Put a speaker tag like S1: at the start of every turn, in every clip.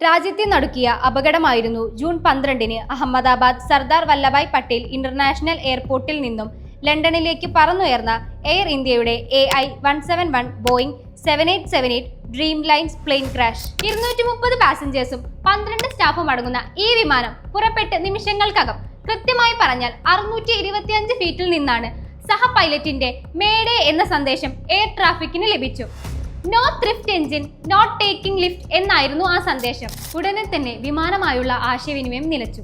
S1: രാജ്യത്തെ നടുക്കിയ അപകടമായിരുന്നു ജൂൺ പന്ത്രണ്ടിന് അഹമ്മദാബാദ് സർദാർ വല്ലഭായ് പട്ടേൽ ഇന്റർനാഷണൽ എയർപോർട്ടിൽ നിന്നും ലണ്ടനിലേക്ക് പറന്നുയർന്ന എയർ ഇന്ത്യയുടെ A I one seven one Boeing seven eight seven eight dream lines plane crash. ഇരുന്നൂറ്റി മുപ്പത് പാസഞ്ചേഴ്സും പന്ത്രണ്ട് സ്റ്റാഫും അടങ്ങുന്ന ഈ വിമാനം പുറപ്പെട്ട് നിമിഷങ്ങൾക്കകം കൃത്യമായി പറഞ്ഞാൽ അറുന്നൂറ്റി ഇരുപത്തിയഞ്ച് ഫീറ്റിൽ നിന്നാണ് സഹ പൈലറ്റിന്റെ മേഡേ എന്ന സന്ദേശം എയർ ട്രാഫിക്കിന് ലഭിച്ചു. No thrust engine not taking lift എന്നായിരുന്നു ആ സന്ദേശം. ഉടനെ തന്നെ വിമാനമായുള്ള ആശയവിനിമയം നിലച്ചു.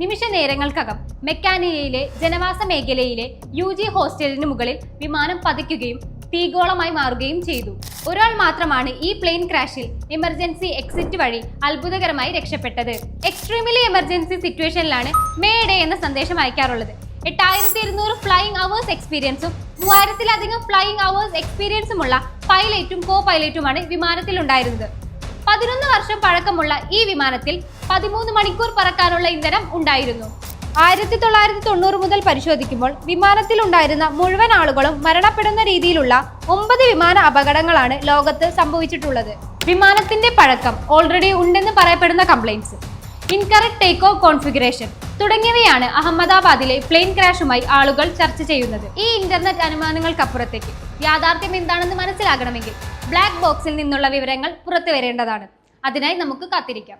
S1: നിമിഷ നേരങ്ങൾക്കകം മെക്കാനിയയിലെ ജനവാസ മേഖലയിലെ യു ജി ഹോസ്റ്റലിന് മുകളിൽ വിമാനം പതിക്കുകയും തീഗോളമായി മാറുകയും ചെയ്തു. ഒരാൾ മാത്രമാണ് ഈ പ്ലെയിൻ ക്രാഷിൽ എമർജൻസി എക്സിറ്റ് വഴി അത്ഭുതകരമായി രക്ഷപ്പെട്ടത്. എക്സ്ട്രീമിലി എമർജൻസി സിറ്റുവേഷനിലാണ് മേഡേ എന്ന സന്ദേശം അയക്കാറുള്ളത്. എട്ടായിരത്തി ഇരുന്നൂറ് ഫ്ലൈയിങ് അവേഴ്സ് എക്സ്പീരിയൻസും മൂവായിരത്തിലധികം ഫ്ലൈയിങ് അവേഴ്സ് എക്സ്പീരിയൻസുമുള്ള പൈലറ്റും കോ പൈലറ്റുമാണ് വിമാനത്തിൽ ഉണ്ടായിരുന്നത് പതിനൊന്ന് വർഷം പഴക്കമുള്ള ഈ വിമാനത്തിൽ പതിമൂന്ന് മണിക്കൂർ പറക്കാനുള്ള ഇന്ധനം ഉണ്ടായിരുന്നു. ആയിരത്തി തൊള്ളായിരത്തി തൊണ്ണൂറ് മുതൽ പരിശോധിക്കുമ്പോൾ വിമാനത്തിൽ ഉണ്ടായിരുന്ന മുഴുവൻ ആളുകളും മരണപ്പെടുന്ന രീതിയിലുള്ള ഒമ്പത് വിമാന അപകടങ്ങളാണ് ലോകത്ത് സംഭവിച്ചിട്ടുള്ളത്. വിമാനത്തിന്റെ പഴക്കം ഓൾറെഡി ഉണ്ടെന്ന് പറയപ്പെടുന്ന compliance incorrect take off configuration തുടങ്ങിയവയാണ് അഹമ്മദാബാദിലെ പ്ലെയിൻ ക്രാഷുമായി ആളുകൾ ചർച്ച ചെയ്യുന്നത്. ഈ ഇന്റർനെറ്റ് അനുമാനങ്ങൾക്കപ്പുറത്തേക്ക് യാഥാർത്ഥ്യം എന്താണെന്ന് മനസ്സിലാകണമെങ്കിൽ ബ്ലാക്ക് ബോക്സിൽ നിന്നുള്ള വിവരങ്ങൾ പുറത്തു വരേണ്ടതാണ് അതിനായി നമുക്ക് കാത്തിരിക്കാം.